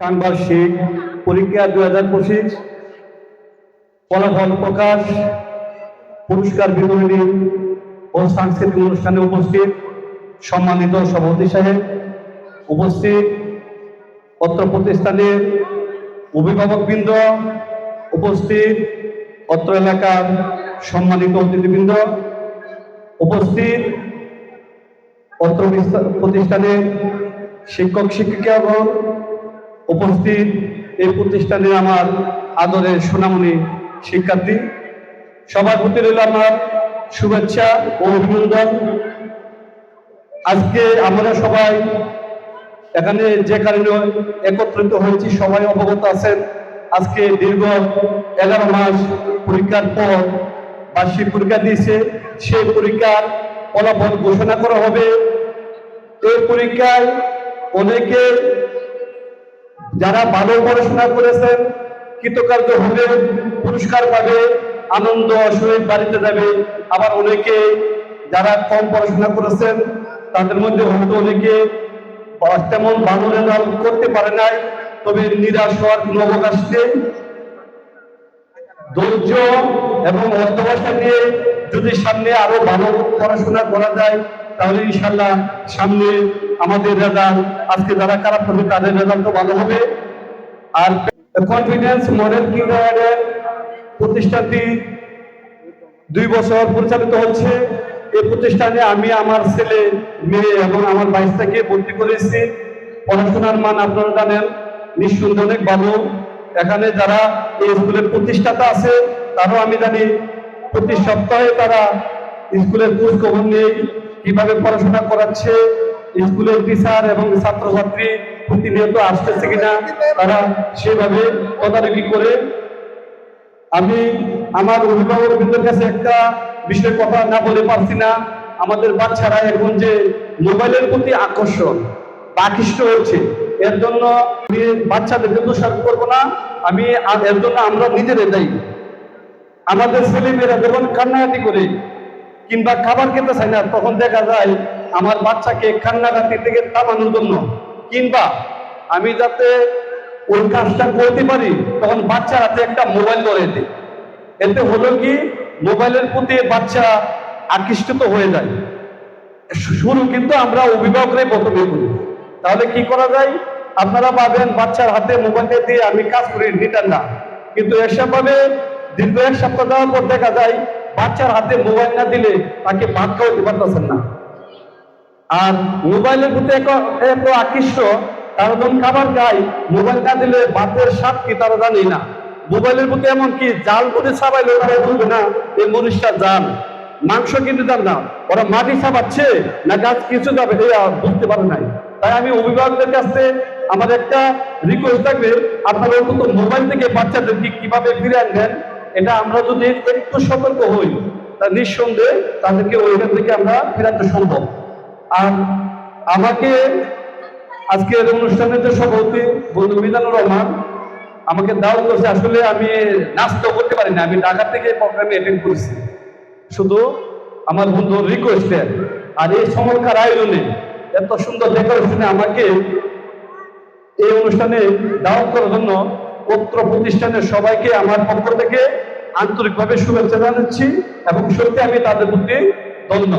ষান্মাসিক পরীক্ষা দুই হাজার পঁচিশ, ফলাফল প্রকাশ, পুরস্কার বিতরণী ও সাংস্কৃতিক অনুষ্ঠানে উপস্থিত সম্মানিত সভাপতি সাহেব, উপস্থিত অত্র প্রতিষ্ঠানের অভিভাবকবৃন্দ উপস্থিত অত্র এলাকার সম্মানিত অতিথিবৃন্দ, উপস্থিত অত্র প্রতিষ্ঠানের শিক্ষক শিক্ষিকাগণ উপস্থিত এই প্রতিষ্ঠানে আমার আদরের সোনামণি শিক্ষার্থী। সবার প্রতি রইল আমার শুভেচ্ছা ও অভিনন্দন। আজকে আমরা সবাই এখানে যে কারণে একত্রিত হয়েছি, সবাই অবগত আছেন, আজকে দীর্ঘ এগারো মাস পরীক্ষার পর বার্ষিক পরীক্ষা দিয়েছে। সেই পরীক্ষার ফলাফল ঘোষণা করা হবে। এই পরীক্ষায় অনেকে যারা ভালো পড়াশোনা করেছেন, কৃতকার্য হবে, পুরস্কার পাবে, আনন্দ সহিত বাড়িতে যাবে। আবার অনেকে যারা কম পড়াশোনা করেছেন, তাদের মধ্যে হয়তো অনেকে তেমন ভালো রেজাল্ট করতে পারে নাই, তবে নিরাশ হওয়ার কোনো অবকাশ নেই। ধৈর্য এবং অধ্যবসা নিয়ে যদি সামনে আরও ভালো পড়াশোনা করা যায়, তাহলে ইনশাল্লাহ সামনে আমাদের রেজাল্ট আজকে যারা খারাপ হবে তাদের রেজাল্ট ভালো হবে। আর কনফিডেন্স মডেল কিন্ডারের প্রতিষ্ঠানটি দুই বছর পরিচালিত হচ্ছে। এই প্রতিষ্ঠানে আমি আমার ছেলে, মেয়ে এবং আমার বাইশটাকে ভর্তি করেছি। পড়াশোনার মান আপনারা জানেন, নিঃসন্দেহে অনেক ভালো। এখানে যারা এই স্কুলের প্রতিষ্ঠাতা আছে, তারাও আমি জানি, প্রতি সপ্তাহে তারা স্কুলের খোঁজ খবর নেই কীভাবে পড়াশোনা করাচ্ছে স্কুলের টিচার এবং ছাত্রছাত্রী প্রতিনিয়ত আসতেছে কিনা, তারা সেভাবে তদারকি করে। আমি আমার অভিভাবকদের কাছে একটা বিষয় কথা না বলে পারছি না। আমাদের বাচ্চারা এখন যে মোবাইলের প্রতি আকর্ষণ, আকৃষ্ট হচ্ছে, এর জন্য আমি বাচ্চাদেরকে দোষারোপ করব না। আমি এর জন্য আমরা নিজেদের দায়ী। আমাদের ছেলেমেয়েরা যখন কান্নাকাটি করে কিংবা খাবার খেতে চায় না, তখন দেখা যায় আমার বাচ্চাকে কান্নাকাটি থেকে থামানোর জন্য। কিংবা আমি যাতে ওই কাজটা করতে পারি, তখন বাচ্চার হাতে একটা মোবাইল ধরে দিই। এতে হলো কি, মোবাইলের প্রতি বাচ্চা আকৃষ্ট হয়ে যায়। শুরু কিন্তু আমরা অভিভাবকরাই প্রথমে করি। তাহলে কি করা যায়? আপনারা পাবেন বাচ্চার হাতে মোবাইলটা দিয়ে আমি কাজ করি, রিটার্ন না। কিন্তু এসব ভাবে দীর্ঘ এক সপ্তাহ দেওয়ার পর দেখা যায়, বাচ্চার হাতে মোবাইল না দিলে তাকে ভাত খাওয়াতে পারতেছেন না। আর মোবাইলের প্রতি এত আকৃষ্ট তারা যখন খাবার খায় মোবাইল না দিলে ভাতের স্বাদ কি তারা জানি না। মোবাইলের প্রতি এমন কি জাল করে ছাপাইলে তারা বুঝবে না এই মনুষ্যটা জাল মাংস কিনতে যান না, ওরা মাটি ছাপাচ্ছে না গাছ কিছু যাবে এটা বুঝতে পারে নাই। তাই আমি অভিভাবকদের কাছে আমার একটা রিকোয়েস্ট থাকবে, আপনারা অন্তত মোবাইল থেকে বাচ্চাদেরকে কীভাবে ফিরে আনবেন, এটা আমরা যদি একটু সতর্ক হই, তা নিঃসন্দেহে তাদেরকে ওইখান থেকে আমরা ফেরাতে সম্ভব। আর আমাকে আজকের অনুষ্ঠানের যে সভাপতি বন্ধু মিজানুর রহমান আমাকে দাওয়াত করছে, আসলে আমি নাচতেও করতে পারি না আমি ঢাকা থেকে প্রোগ্রামে অ্যাটেন্ড করেছি। শুধু আমার বন্ধুর রিকোয়েস্টে আর এই চমৎকার আয়োজনে, এত সুন্দর ডেকোরেশনে আমাকে এই অনুষ্ঠানে দাওয়াত করার জন্য পত্র প্রতিষ্ঠানের সবাইকে আমার পক্ষ থেকে আন্তরিকভাবে শুভেচ্ছা জানাচ্ছি এবং সত্যি আমি তাদের প্রতি ধন্য।